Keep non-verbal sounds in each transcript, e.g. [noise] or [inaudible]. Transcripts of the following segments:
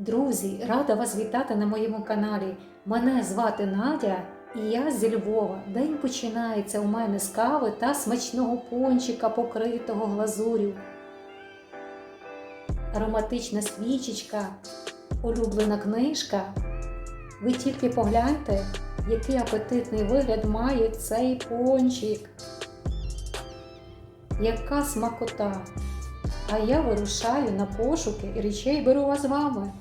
Друзі, рада вас вітати на моєму каналі. Мене звати Надя і я зі Львова. День починається у мене з кави та смачного пончика, покритого глазур'ю. Ароматична свічечка, улюблена книжка. Ви тільки погляньте, який апетитний вигляд має цей пончик. Яка смакота! А я вирушаю на пошуки і речей беру вас з вами.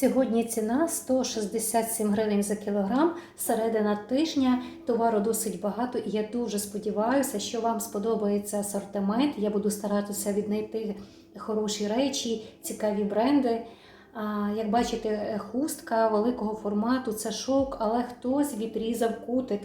Сьогодні ціна 167 гривень за кілограм. Середина тижня товару досить багато, і я дуже сподіваюся, що вам сподобається асортимент. Я буду старатися віднайти хороші речі, цікаві бренди. Як бачите, хустка великого формату це шовк, але хтось відрізав кутик.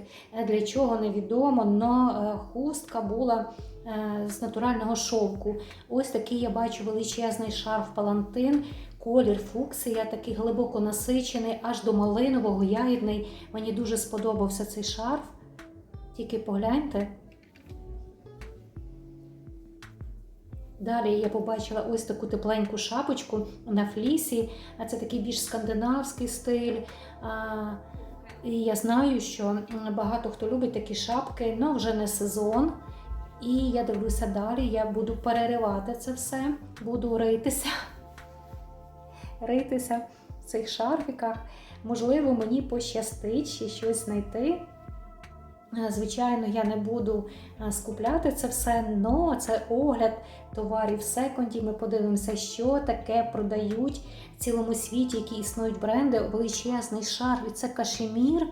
Для чого невідомо, але хустка була е, з натурального шовку. Ось такий я бачу величезний шарф палантин. Колір фуксія, такий глибоко насичений, аж до малинового, ягідний. Мені дуже сподобався цей шарф. Тільки погляньте. Далі я побачила ось таку тепленьку шапочку на флісі, а це такий більш скандинавський стиль. І я знаю, що багато хто любить такі шапки, але вже не сезон. І я дивлюся далі, я буду переривати це все, буду ритися, ритися в цих шарфіках. Можливо, мені пощастить ще щось знайти. Звичайно, я не буду скупляти це все, але це огляд товарів в секонді. Ми подивимося, що таке продають в цілому світі, які існують бренди. Величезний шар. І це кашемір,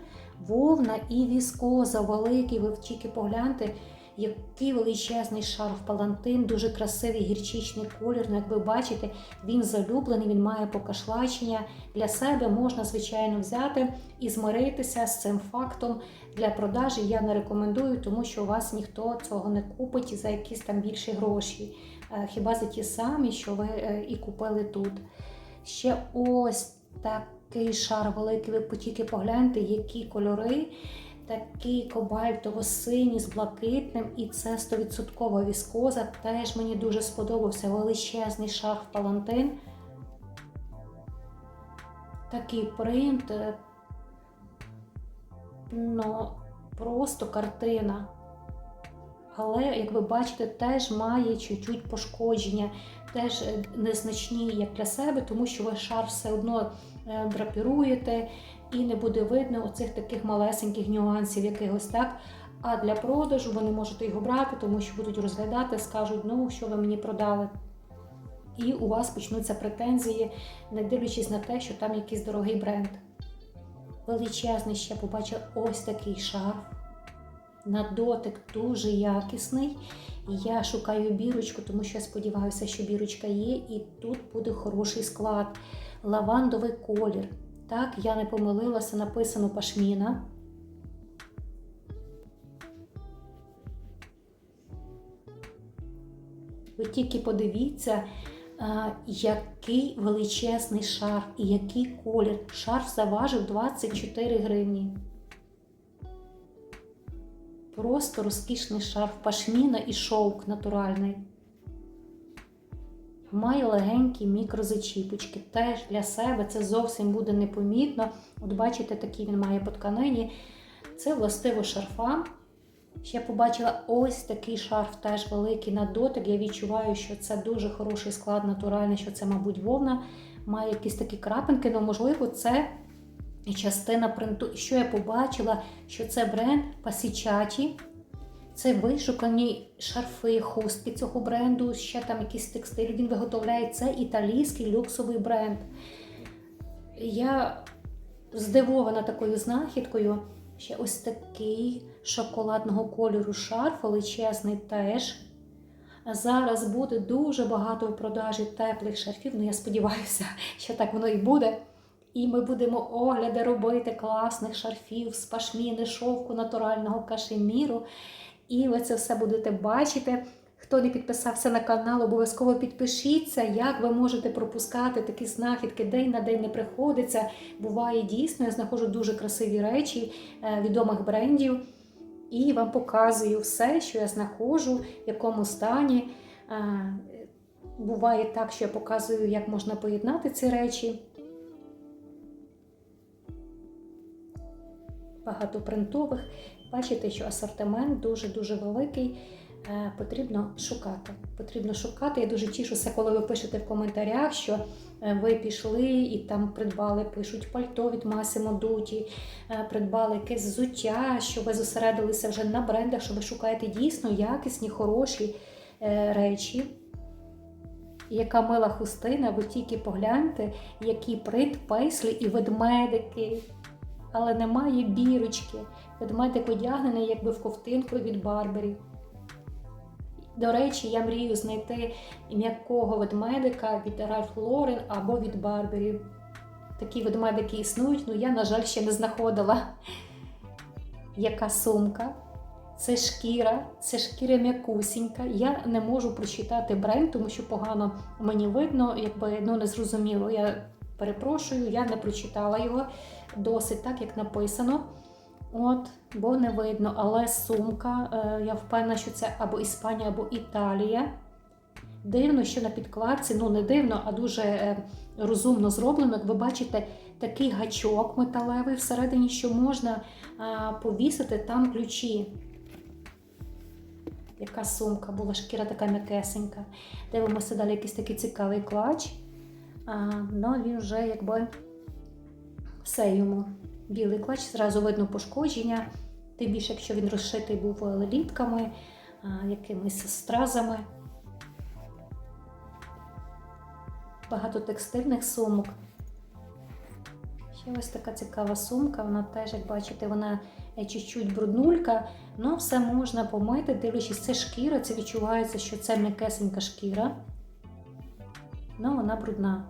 вовна і віскоза. Великий. Ви тільки погляньте, який величезний шарф палантин, дуже красивий гірчичний колір. Ну, як ви бачите, він залюблений, він має покашлачення. Для себе можна, звичайно, взяти і змиритися з цим фактом. Для продажі я не рекомендую, тому що у вас ніхто цього не купить за якісь там більші гроші. Е, Хіба за ті самі, що ви е, і купили тут. Ще ось такий шар великий, ви тільки погляньте, які кольори. Такий кобальтово-синій з блакитним, і це 100% віскоза. Теж мені дуже сподобався величезний шарф палантин. Такий принт, е, ну, просто картина. Але, як ви бачите, теж має чуть-чуть пошкодження, теж е, незначні як для себе, тому що ви шар все одно е, драпіруєте і не буде видно оцих таких малесеньких нюансів якихось так. А для продажу ви не можете його брати, тому що будуть розглядати, скажуть, ну що ви мені продали. І у вас почнуться претензії, не дивлячись на те, що там якийсь дорогий бренд. Величезний ще побачив ось такий шарф. На дотик дуже якісний. Я шукаю бірочку, тому що я сподіваюся, що бірочка є, і тут буде хороший склад. Лавандовий колір. Так, я не помилилася, написано пашміна. Ви тільки подивіться, який величезний шарф і який колір. Шарф заважив 24 гривні. Просто розкішний шарф пашміна і шовк натуральний. Має легенькі мікрозачіпочки. Теж для себе це зовсім буде непомітно. От бачите, такий він має по тканині. Це властиво шарфам. Ще побачила ось такий шарф, теж великий на дотик. Я відчуваю, що це дуже хороший склад, натуральний, що це, мабуть, вовна. Має якісь такі крапинки, але, можливо, це частина принту. Що я побачила, що це бренд Пасічаті. Це вишукані шарфи, хустки цього бренду, ще там якийсь текстиль. Він виготовляє це італійський люксовий бренд. Я здивована такою знахідкою. Ще ось такий шоколадного кольору шарф, величезний теж. Зараз буде дуже багато в продажі теплих шарфів. Ну, я сподіваюся, що так воно і буде. І ми будемо огляди робити класних шарфів з пашміни, шовку натурального кашеміру. І ви це все будете бачити. Хто не підписався на канал, обов'язково підпишіться, як ви можете пропускати такі знахідки день на день не приходиться. Буває дійсно, я знаходжу дуже красиві речі е, відомих брендів. І вам показую все, що я знаходжу, в якому стані. Е, буває так, що я показую, як можна поєднати ці речі. Багато принтових. Бачите, що асортимент дуже-дуже великий. Е, Потрібно шукати. Потрібно шукати. Я дуже тішуся, коли ви пишете в коментарях, що е, ви пішли і там придбали, пишуть пальто від Massimo Dutti, е, придбали якесь взуття, що ви зосередилися вже на брендах, що ви шукаєте дійсно якісні, хороші речі. Яка мила хустина, ви тільки погляньте, який принт, пейслі і ведмедики. Але немає бірочки. Ведмедик одягнений якби в ковтинку від Барбері. До речі, я мрію знайти м'якого ведмедика від Ralph Lauren або від Барбері. Такі ведмедики існують, але я, на жаль, ще не знаходила. Яка сумка? Це шкіра, це шкіра м'якусінька. Я не можу прочитати бренд, тому що погано мені видно, якби ну не зрозуміло. Я перепрошую, я не прочитала його досить так, як написано. От, бо не видно, але сумка, е, я впевнена, що це або Іспанія, або Італія. Дивно, що на підкладці, ну не дивно, а дуже е, розумно зроблено. Як ви бачите, такий гачок металевий всередині, що можна а, повісити там ключі. Яка сумка була, шкіра така м'якесенька. Дивимося далі якийсь такий цікавий клач. А, ну, він вже якби все йому. Білий клач, зразу видно пошкодження, тим більше, якщо він розшитий був лелітками, якимись стразами. Багато текстильних сумок. Ще ось така цікава сумка, вона теж, як бачите, вона е, чуть-чуть бруднулька, але все можна помити, дивлячись, це шкіра, це відчувається, що це м'якесенька шкіра. Ну, вона брудна.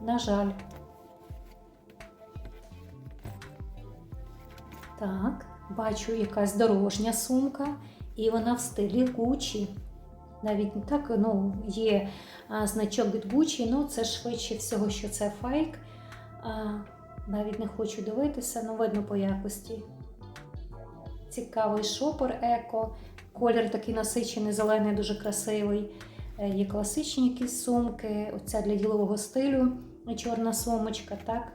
На жаль. Так, бачу якась дорожня сумка, і вона в стилі Gucci. Навіть так, ну, є а, значок від Gucci, ну це швидше всього, що це фейк. А, навіть не хочу дивитися, але видно по якості. Цікавий шопер еко. Колір такий насичений, зелений, дуже красивий. Е, Є класичні якісь сумки. Оця для ділового стилю чорна сумочка. так.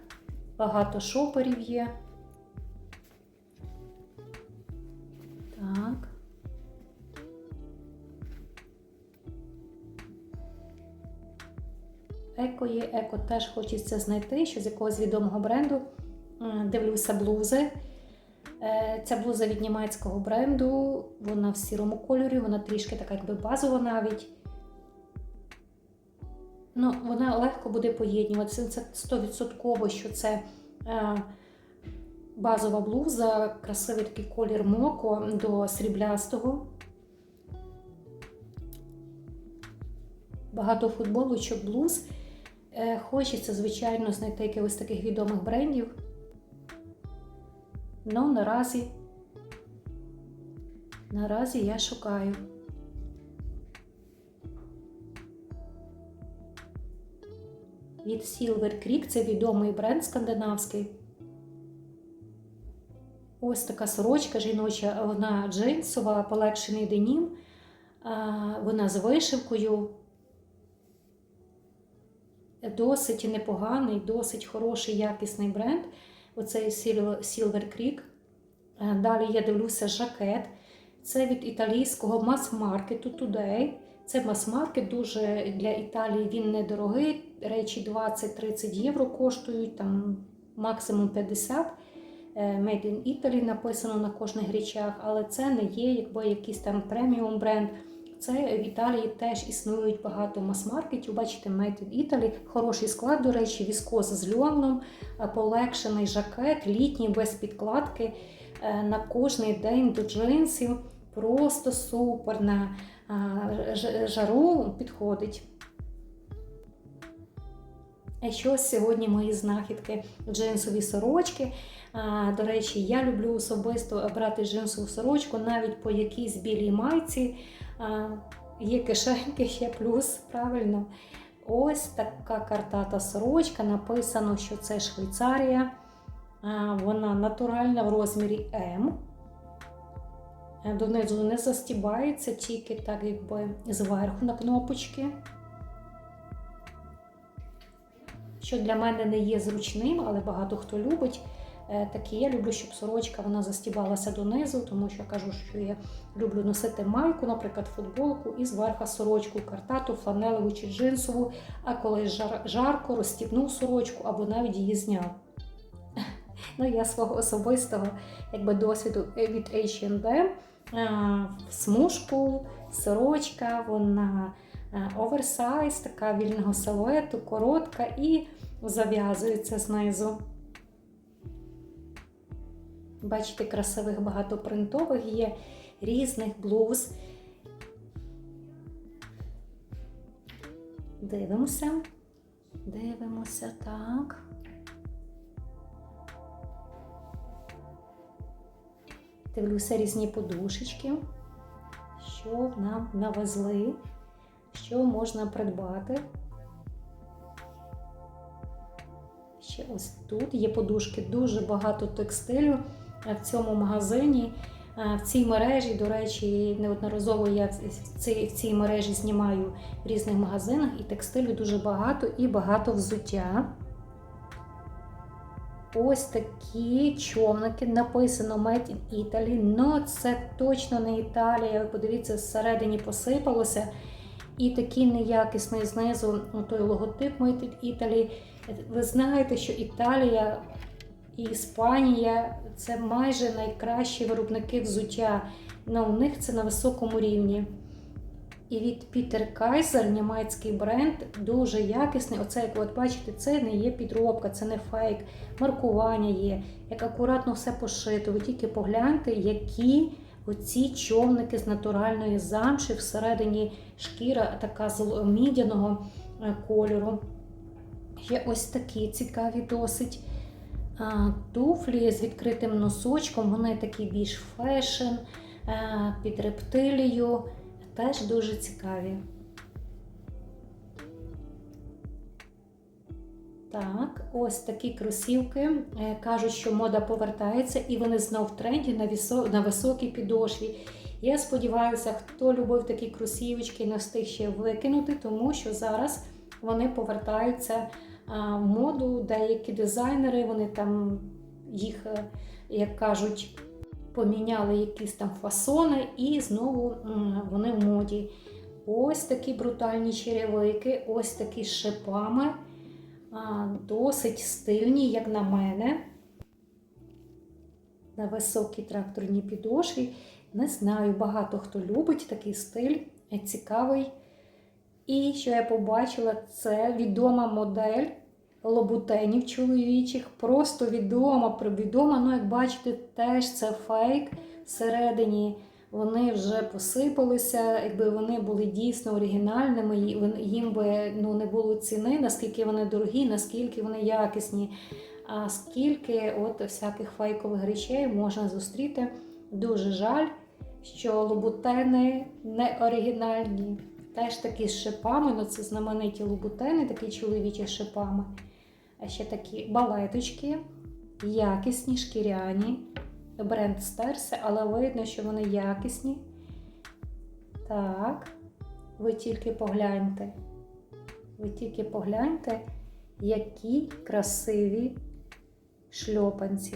Багато шоперів є. Так. Еко є, еко теж хочеться знайти, що з якогось відомого бренду. Дивлюся блузи. Е, Ця блуза від німецького бренду, вона в сірому кольорі, вона трішки така якби базова навіть. Ну, вона легко буде поєднюватися. Це 100% що це е, базова блуза, красивий такий колір моко до сріблястого. Багато футболочок, блуз. Е, Хочеться, звичайно, знайти якихось таких відомих брендів. Ну, наразі, наразі я шукаю. Від Silver Creek це відомий бренд скандинавський. Ось така сорочка жіноча, вона джинсова, полегшений денім. Вона з вишивкою. Досить непоганий, досить хороший, якісний бренд. Оцей Silver Creek. Далі я дивлюся жакет. Це від італійського мас-маркету Today. Це мас-маркет дуже для Італії він недорогий. Речі 20-30 євро коштують, там максимум 50. Е, Made in Italy написано на кожних речах, але це не є якби якийсь там преміум бренд. Це в Італії теж існують багато мас-маркетів. Бачите, Made in Italy. Хороший склад, до речі, віскоза з льоном, е, полегшений жакет, літній без підкладки е, на кожний день до джинсів. Просто супер на жару підходить. А що сьогодні мої знахідки? Джинсові сорочки. До речі, я люблю особисто брати джинсову сорочку навіть по якійсь білій майці. Є кишеньки ще плюс, правильно. Ось така картата сорочка. Написано, що це Швейцарія. Вона натуральна в розмірі М. Донизу не застібається, тільки так якби зверху на кнопочки. що для мене не є зручним, але багато хто любить. Е, Такі я люблю, щоб сорочка вона застібалася донизу, тому що я кажу, що я люблю носити майку, наприклад, футболку і зверху сорочку, картату, фланелеву чи джинсову. А коли жар, жарко, розстібнув сорочку або навіть її зняв. [laughs] Ну, я свого особистого якби, досвіду від H&M е, смужку, сорочка, вона оверсайз, така вільного силуету, коротка і зав'язується знизу. Бачите, красивих багато принтових є, різних блуз. Дивимося, дивимося так. Дивлюся різні подушечки, що нам навезли, що можна придбати. Ще ось тут є подушки, дуже багато текстилю в цьому магазині. В цій мережі, до речі, неодноразово я в цій, мережі знімаю в різних магазинах і текстилю дуже багато і багато взуття. Ось такі човники, написано Made in Italy, але це точно не Італія. Ви подивіться, зсередині посипалося. І такий неякісний знизу той логотип Made in Italy. Ви знаєте, що Італія і Іспанія це майже найкращі виробники взуття. Ну, у них це на високому рівні. І від Peter Kaiser, німецький бренд, дуже якісний. Оце, як ви бачите, це не є підробка, це не фейк, маркування є, як акуратно все пошито. Ви тільки погляньте, які оці човники з натуральної замші, всередині шкіра така мідяного кольору. Є ось такі цікаві досить. Туфлі з відкритим носочком, вони такі більш фешн, під рептилію. Теж дуже цікаві. Так, ось такі кросівки. Е, кажуть, що мода повертається і вони знов в тренді на на високій підошві. Я сподіваюся, хто любив такі кросівочки, не встиг ще викинути, тому що зараз вони повертаються моду. Деякі дизайнери, вони там їх, е, як кажуть, поміняли якісь там фасони, і знову вони в моді. Ось такі брутальні черевики, ось такі шипами. Досить стильні, як на мене. На високій тракторній підошві. Не знаю, багато хто любить такий стиль, цікавий. І що я побачила, це відома модель лобутенів чоловічих. Просто відома, відома. Ну, як бачите, теж це фейк. Всередині вони вже посипалися, якби вони були дійсно оригінальними, їм би ну, не було ціни, наскільки вони дорогі, наскільки вони якісні. А скільки от всяких фейкових речей можна зустріти. Дуже жаль, що лобутени не оригінальні. Теж такі з шипами, ну це знамениті лобутени, такі чоловічі з шипами. А ще такі балеточки, якісні, шкіряні. Бренд стерся, але видно, що вони якісні. Так, ви тільки погляньте. Ви тільки погляньте, які красиві шльопанці.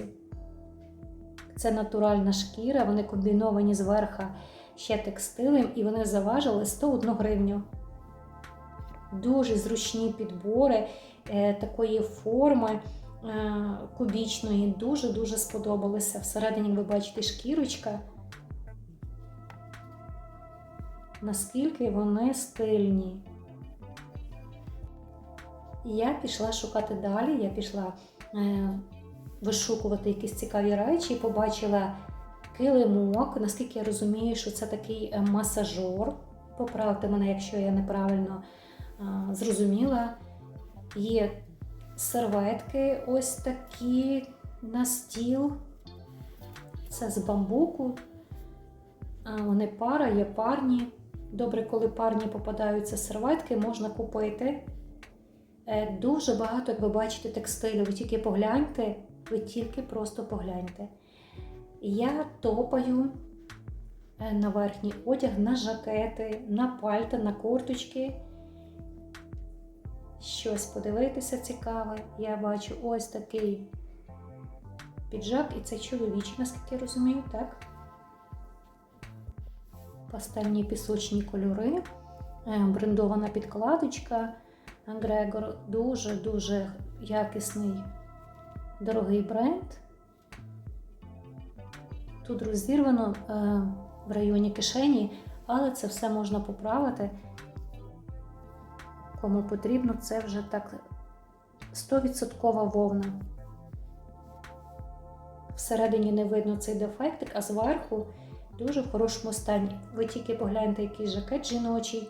Це натуральна шкіра, вони комбіновані зверху ще текстилем, і вони заважили 101 гривню. Дуже зручні підбори такої форми е, кубічної, дуже-дуже сподобалися. Всередині ви бачите шкірочка. Наскільки вони стильні. Я пішла шукати далі, я пішла е, вишукувати якісь цікаві речі і побачила килимок. Наскільки я розумію, що це такий е, масажор. Поправте мене, якщо я неправильно зрозуміла. Є серветки ось такі на стіл. Це з бамбуку. А, Вони пара, є парні. Добре, коли парні попадаються серветки, можна купити. Е, дуже багато, як ви бачите, текстилю. Ви тільки погляньте, ви тільки просто погляньте. Я топаю е, на верхній одяг, на жакети, на пальта, на курточки. Щось подивитися цікаве. Я бачу ось такий піджак, і це чоловічий, наскільки я розумію, так? Пастельні пісочні кольори, е, брендована підкладочка. Грегор дуже-дуже якісний, дорогий бренд. Тут розірвано е, в районі кишені, але це все можна поправити. Кому потрібно, це вже так 100% вовна. Всередині не видно цей дефектик, а зверху дуже в хорошому стані. Ви тільки погляньте, який жакет жіночий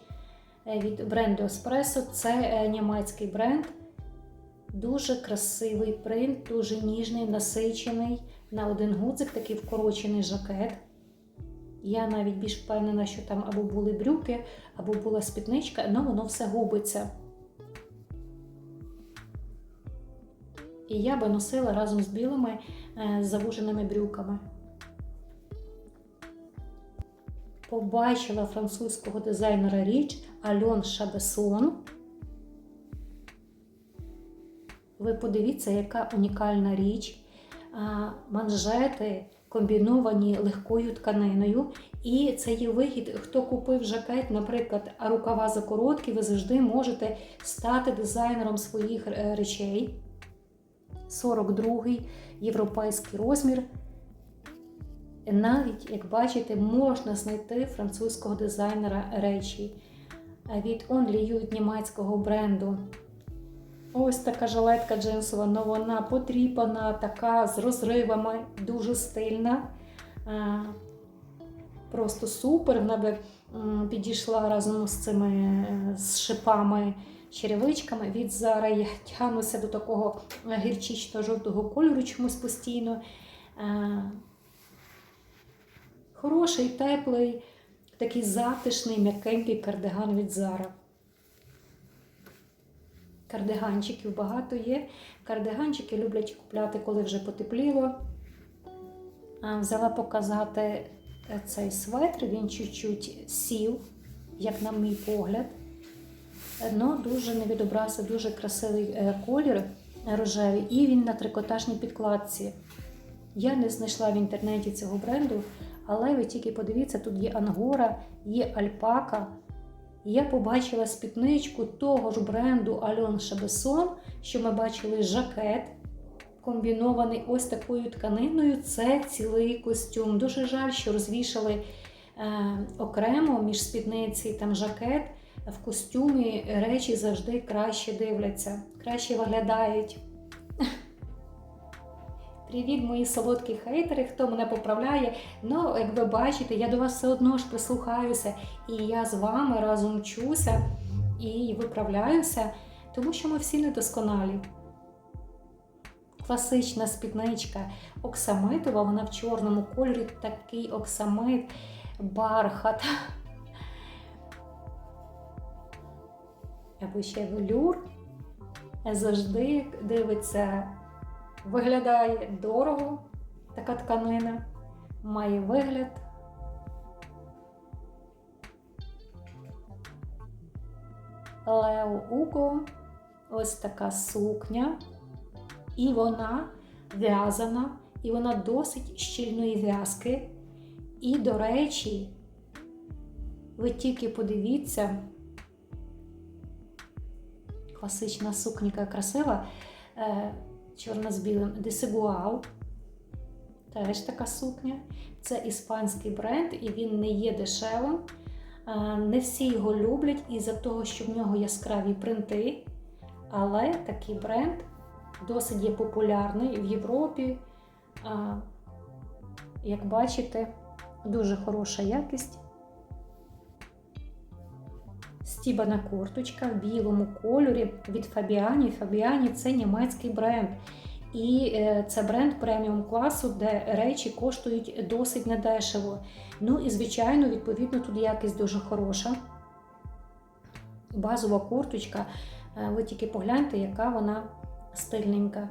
е, від бренду Espresso. Це е, німецький бренд. Дуже красивий принт, дуже ніжний, насичений. На один гудзик такий вкорочений жакет. Я навіть більш впевнена, що там або були брюки, або була спідничка, але воно все губиться. І я би носила разом з білими е, завуженими брюками. Побачила французького дизайнера річ Альон Шабесон. Ви подивіться, яка унікальна річ. Манжети комбіновані легкою тканиною. І це є вихід, хто купив жакет, наприклад, а рукава закороткі, ви завжди можете стати дизайнером своїх е, речей. 42-й європейський розмір. Навіть, як бачите, можна знайти французького дизайнера речі від Only You німецького бренду. Ось така жилетка джинсова, але вона потріпана, така з розривами, дуже стильна. Просто супер. Вона би підійшла разом з цими е, з шипами, черевичками. Від Зара я тягнуся до такого гірчично-жовтого кольору чомусь постійно. Хороший, теплий, такий затишний, м'якенький кардиган від Зара. Кардиганчиків багато є. Кардиганчики люблять купляти, коли вже потепліло. Взяла показати цей светр, він чуть-чуть сів, як на мій погляд. Но дуже не відобрався, дуже красивий е, колір рожевий, і він на трикотажній підкладці. Я не знайшла в інтернеті цього бренду, але ви тільки подивіться, тут є ангора, є альпака. Я побачила спідничку того ж бренду Альон Шабесон, що ми бачили жакет, комбінований ось такою тканиною. Це цілий костюм. Дуже жаль, що розвішали е, окремо між спідниці там жакет. В костюмі речі завжди краще дивляться, краще виглядають. Привіт, мої солодкі хейтери, хто мене поправляє. Ну, як ви бачите, я до вас все одно ж прислухаюся, і я з вами разом вчуся і виправляюся, тому що ми всі недосконалі. Класична спідничка оксамитова, вона в чорному кольорі такий оксамит, бархат. Або ще велюр завжди дивиться. Виглядає дорого така тканина, має вигляд. Лео Уго, ось така сукня, і вона в'язана, і вона досить щільної в'язки. І, до речі, ви тільки подивіться, класична сукніка красива. Чорна з білим Десигуал. Теж така сукня. Це іспанський бренд, і він не є дешевим. Не всі його люблять із-за того, що в нього яскраві принти. Але такий бренд досить є популярний в Європі. Як бачите, дуже хороша якість. Стібана курточка в білому кольорі від Фабіані. Фабіані це німецький бренд. І е, це бренд преміум класу, де речі коштують досить недешево. Ну і, звичайно, відповідно, тут якість дуже хороша. Базова курточка. Е, ви тільки погляньте, яка вона стильненька.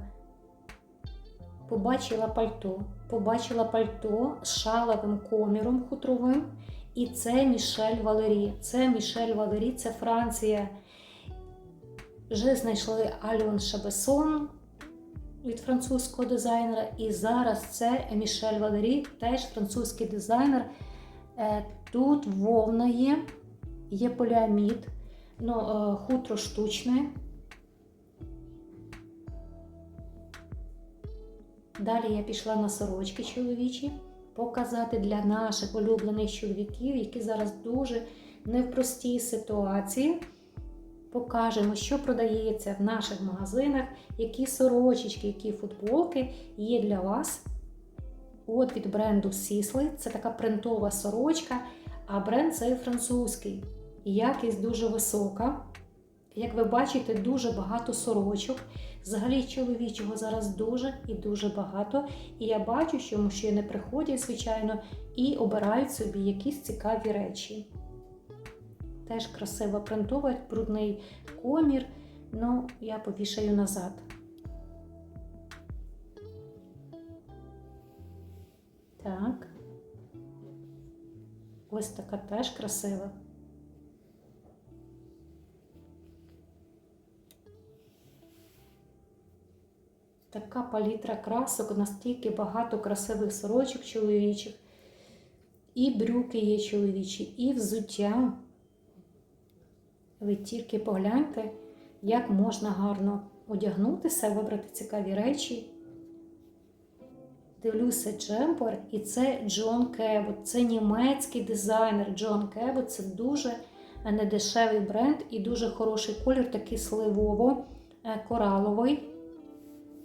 Побачила пальто. Побачила пальто з шаловим коміром хутровим. І це Мішель Валері. Це Мішель Валері, це Франція. Вже знайшли Альон Шабесон від французького дизайнера. І зараз це Мішель Валері, теж французький дизайнер. Е, Тут вовна є, є поліамід, ну, е, хутро штучне. Далі я пішла на сорочки чоловічі, показати для наших улюблених чоловіків, які зараз дуже не в простій ситуації. Покажемо, що продається в наших магазинах, які сорочечки, які футболки є для вас. От від бренду Сісли. Це така принтова сорочка, а бренд цей французький. Якість дуже висока. Як ви бачите, дуже багато сорочок. Взагалі чоловічого зараз дуже і дуже багато. І я бачу, що мужчини приходять, звичайно, і обирають собі якісь цікаві речі. Теж красиво принтова, брудний комір. Ну, я повішаю назад. Так. Ось така теж красива. Така палітра красок, настільки багато красивих сорочок чоловічих. І брюки є чоловічі, і взуття. Ви тільки погляньте, як можна гарно одягнутися, вибрати цікаві речі. Дивлюся джемпер, і це Джон Кебот. Це німецький дизайнер Джон Кебот. Це дуже недешевий бренд і дуже хороший колір, такий сливово-кораловий.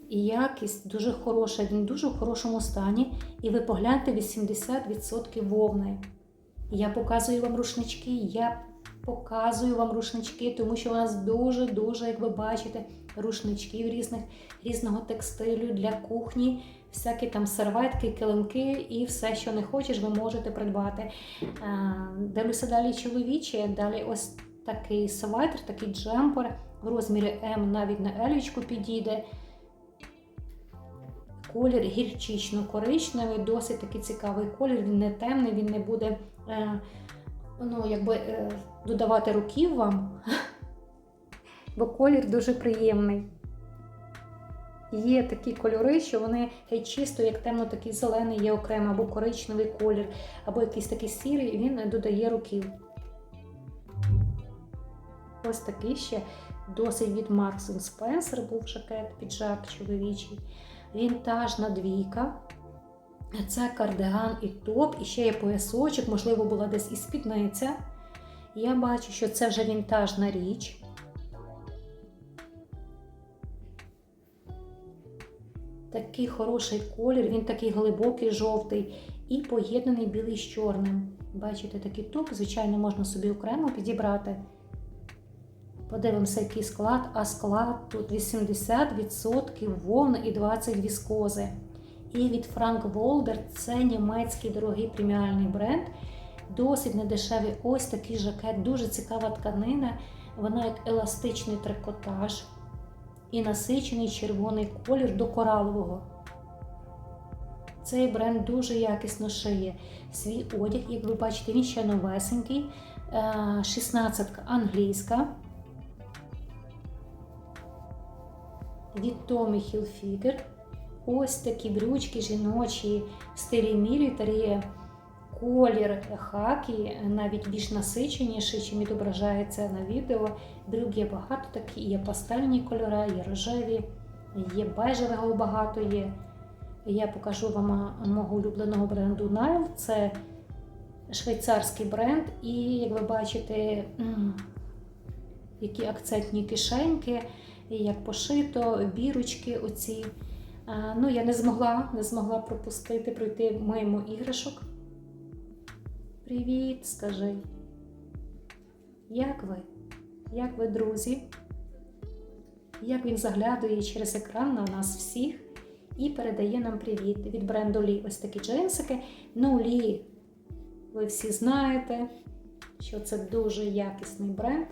І якість дуже хороша, він дуже в хорошому стані. І ви погляньте 80% вовни. Я показую вам рушнички, я показую вам рушнички, тому що у нас дуже-дуже, як ви бачите, рушничків різних, різного текстилю для кухні, всякі там серветки, килимки і все, що не хочеш, ви можете придбати. Дивлюся далі чоловічі, далі ось такий светр, такий джемпер в розмірі М навіть на елічку підійде. Колір гірчично-коричневий, досить такий цікавий колір, він не темний, він не буде е, ну, якби, е, додавати руків вам, [laughs] бо колір дуже приємний. Є такі кольори, що вони чисто, як темно, такий зелений, є окремо, або коричневий колір, або якийсь такий сірий, він не додає руків. Ось такий ще досить від Marks Spencer був жакет, піджак чоловічий. Вінтажна двійка. Це кардиган і топ, і ще є поясочок, можливо, була десь і спідниця. Я бачу, що це вже вінтажна річ. Такий хороший колір, він такий глибокий, жовтий і поєднаний білий з чорним. Бачите, такий топ, звичайно, можна собі окремо підібрати. Подивимося, який склад, а склад тут 80% вовни і 20% віскози. І від Frank Волдер це німецький дорогий преміальний бренд. Досить недешевий ось такий жакет, дуже цікава тканина. Вона як еластичний трикотаж і насичений червоний колір до коралового. Цей бренд дуже якісно шиє свій одяг, як ви бачите, він ще новесенький. 16 англійська. Від Tommy Hilfiger. Ось такі брючки жіночі в стилі мілітарі, колір хакі, навіть більш насиченіший, чим відображається на відео. Брюк є багато такі, є пастельні кольори, є рожеві, є бежевого багато є. Я покажу вам мого улюбленого бренду Nile. Це швейцарський бренд, і, як ви бачите, які акцентні кишеньки, як пошито, бірочки оці. Ну, я не змогла, не змогла пропустити, пройти мимо іграшок. Привіт, скажи. Як ви? Як ви, друзі? Як він заглядує через екран на нас всіх і передає нам привіт від бренду Лі. Ось такі джинсики. Ну, Лі, ви всі знаєте, що це дуже якісний бренд.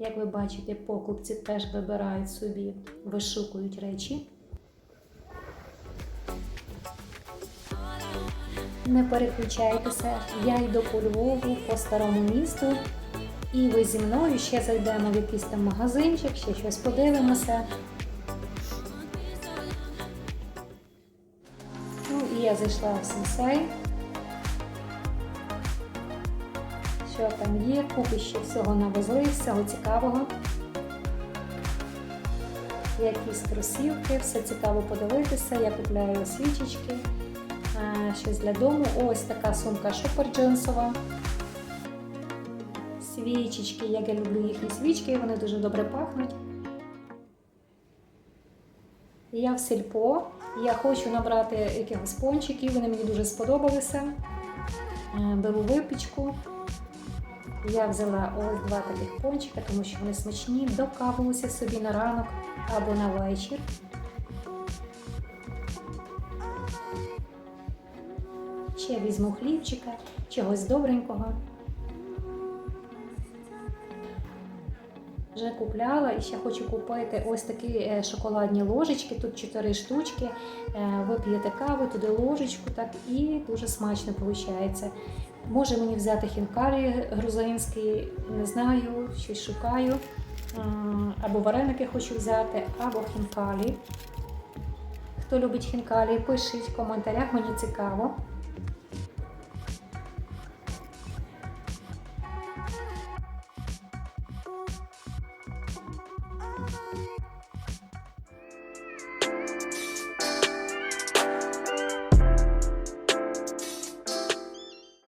Як ви бачите, покупці теж вибирають собі, вишукують речі. Не переключайтеся, я йду по Львову, по старому місту, і ви зі мною ще зайдемо в якийсь там магазинчик, ще щось подивимося. Ну і я зайшла в сенсей. Що там є, купи ще всього навезли, всього цікавого. Якісь кросівки, все цікаво подивитися. Я купляю свічечки, щось для дому. Ось така сумка Шопер Джонсова. Свічечки, як я люблю їхні свічки, вони дуже добре пахнуть. Я в сільпо. Я хочу набрати якихось пончиків, вони мені дуже сподобалися. Е, Беру випічку. Я взяла ось два таких пончика, тому що вони смачні, докапалися собі на ранок або на вечір. Ще візьму хлібчика, чогось добренького. Вже купляла і ще хочу купити ось такі е, шоколадні ложечки. Тут 4 штучки. Е, Ви п'єте каву, туди ложечку, так і дуже смачно виходить. Може мені взяти хінкалі грузинський, не знаю, щось шукаю. Або вареники хочу взяти, або хінкалі. Хто любить хінкалі, пишіть в коментарях, мені цікаво.